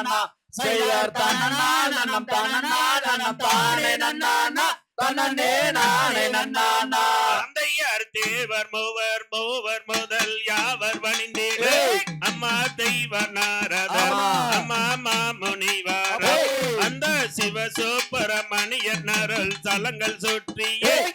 தனா? செய்யர் தனனா நன்னம் தனனா நன்னம் தானே நன்னானா? தந்தையார் தேவர் மூவர் மூவர் முதல் யாவர் வணிந்தீரே? அம்மா தெய்வர் நாரதர் அம்மா மாமுனிவார். அந்த சிவ சூப்பரமணியன் அருள் தலங்கள் சுற்றியே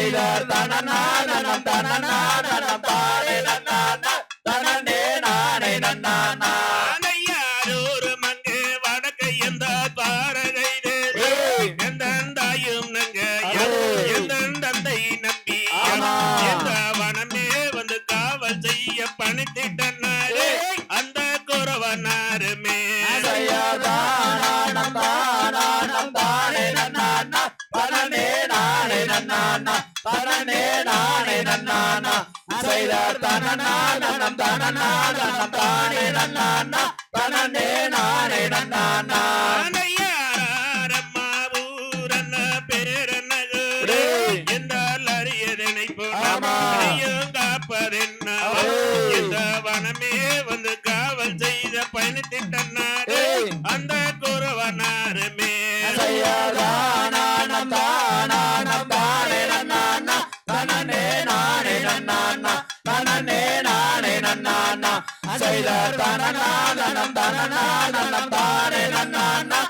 செய்தார் தனனா நனம் தனனா நனம் தானே நன்னான தனனே நானே நன்னானா பணித்திட்ட தனநானா தனனே நானே நன்னானா? செய்த தனநான நம் தனநான நம் தானே நன்னானா? தனனே நானே காவல் செய்த பயணத்திட்ட தன தன தன தன தன தன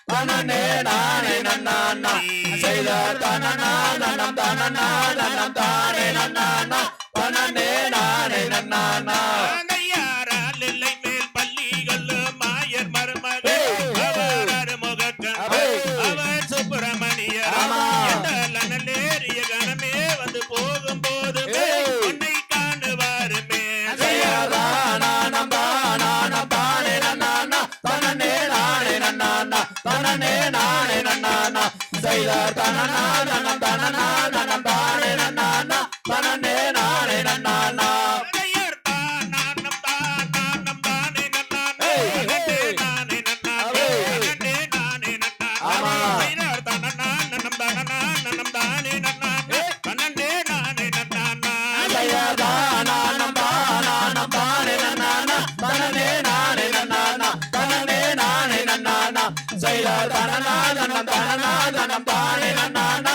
தானே நானே நன்னா செய்த தானா தானம் தானா தானம் தான் தானே நன்னானா செய்தார் தனனா தனம் தனனா தனம் தானே நன்னானா தனனே நானே நன்னானா நான் I'm burning, I'm burning.